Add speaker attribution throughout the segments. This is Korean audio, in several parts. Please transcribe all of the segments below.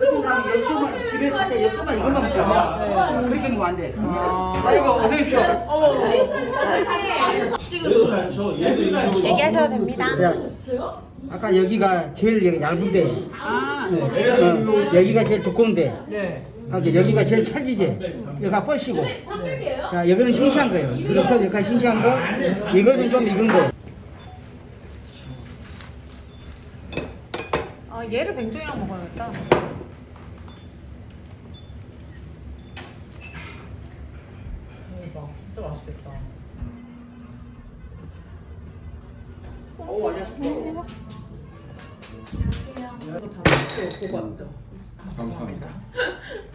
Speaker 1: 어떤 사람이 엽서만 집에 갈때 엽서만 이것만 먹고 와. 그렇게 먹으면 안 돼. 아이고 어서 오십시오.
Speaker 2: 얘기하셔도 됩니다.
Speaker 1: 야, 아까 여기가 제일 얇은데. 어, 여기가 제일 두꺼운데.
Speaker 3: 네.
Speaker 1: 아, 여기가 제일 찰지지. 여기가 뻗시고. 자, 여기는 싱싱한 거예요. 그래서 여기가 싱싱한 거. 이것은 좀 익은 거.
Speaker 2: 얘를 뱅종이랑 먹어야겠다.
Speaker 3: 대박. 진짜 맛있겠다. 이거 다 보고 왔죠?
Speaker 4: 감사합니다.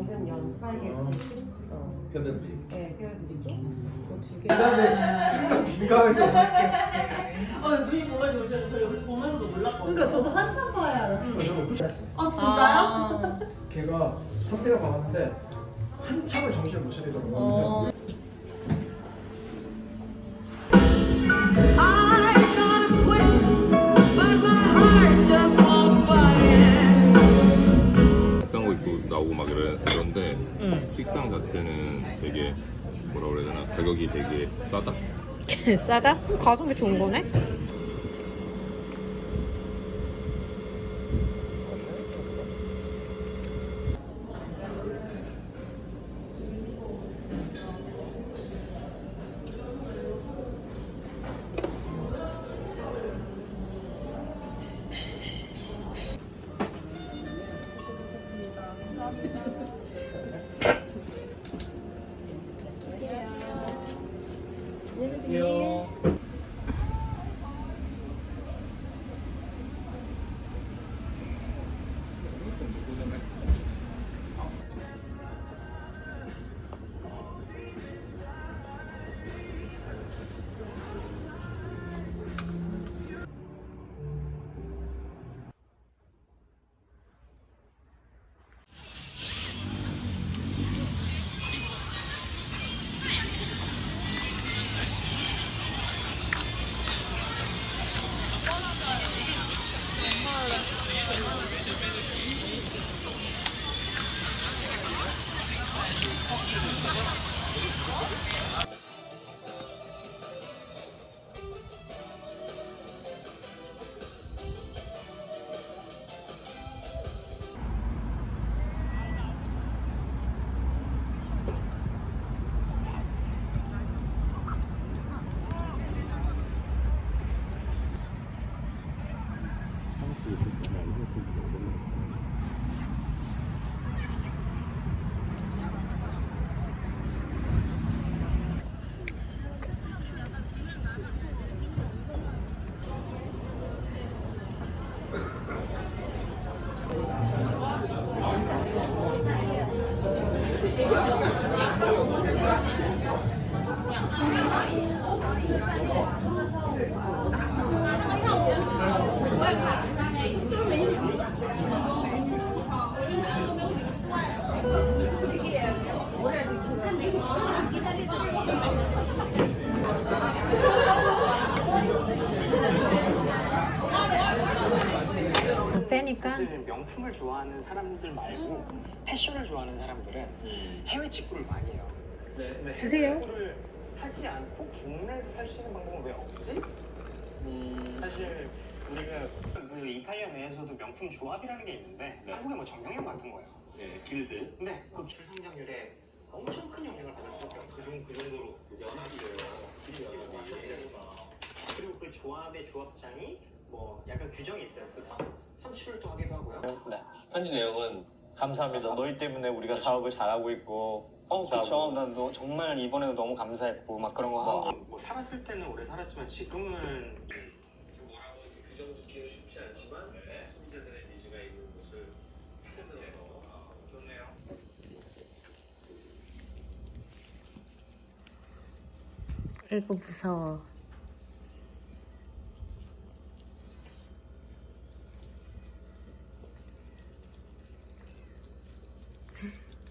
Speaker 5: 이거는 연습하겠지. 어.
Speaker 4: 편집비.
Speaker 5: 네, 그래드리죠.
Speaker 4: 민감해서
Speaker 6: 아, 눈이 정말 좋으셔서 저 여기서 보면서도 몰랐거든요.
Speaker 5: 그러니까 저도 한참 봐야 알았어요.
Speaker 4: 저거 그랬어.
Speaker 6: 아, 진짜요?
Speaker 4: 걔가 선택을 받았는데 한참을 정신을 못 차리더라고.
Speaker 6: 어.
Speaker 7: 식당 자체는 되게 뭐라 그래야 되나 가격이 되게 싸다
Speaker 2: 싸다? 가성비 좋은 거네? You. 세니까
Speaker 8: 사실 명품을 좋아하는 사람들 말고 패션을 좋아하는 사람들은 해외 직구를 많이 해요. 네,
Speaker 2: 주세요.
Speaker 8: 해외 직구를 하지 않고 국내에서 살 수 있는 방법은 왜 없지? 음, 사실 우리가 그 이탈리아 내에서도 명품 조합이라는 게 있는데 한국에 뭐 정경영 같은 거예요. 네, 길드. 근데 그 출산장률에 엄청 큰 영향을 받을 수밖에 없어요. 그, 그 정도로 연합이에요. 그리고 그 조합의 조합장이 뭐 약간 규정이 있어요. 그 선, 선출도 하기도 하고요.
Speaker 9: 네. 편지 내용은 감사합니다. 너희 때문에 우리가 사업을 잘하고 있고.
Speaker 8: 어,
Speaker 9: 감사하고.
Speaker 8: 그쵸. 난 너, 정말 이번에도 너무 감사했고, 막 그런 거 하고. 뭐, 살았을 때는 오래 살았지만 지금은. 뭐라고 규정 짓기는 쉽지 않지만, 소비자들의 니즈가 있는 곳을 찾아내서 좋네요.
Speaker 2: 이거 무서워.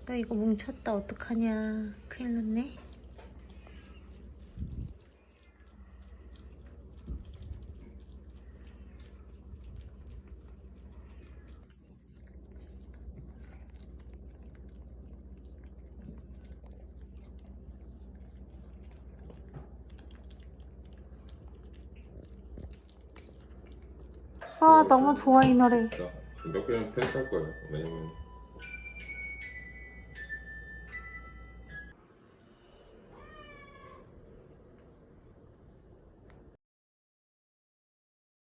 Speaker 2: 나 이거 뭉쳤다. 어떡하냐. 큰일 났네. 아 너무 좋아 이 노래.
Speaker 7: 몇 개는 테스트 할 거예요. 왜냐면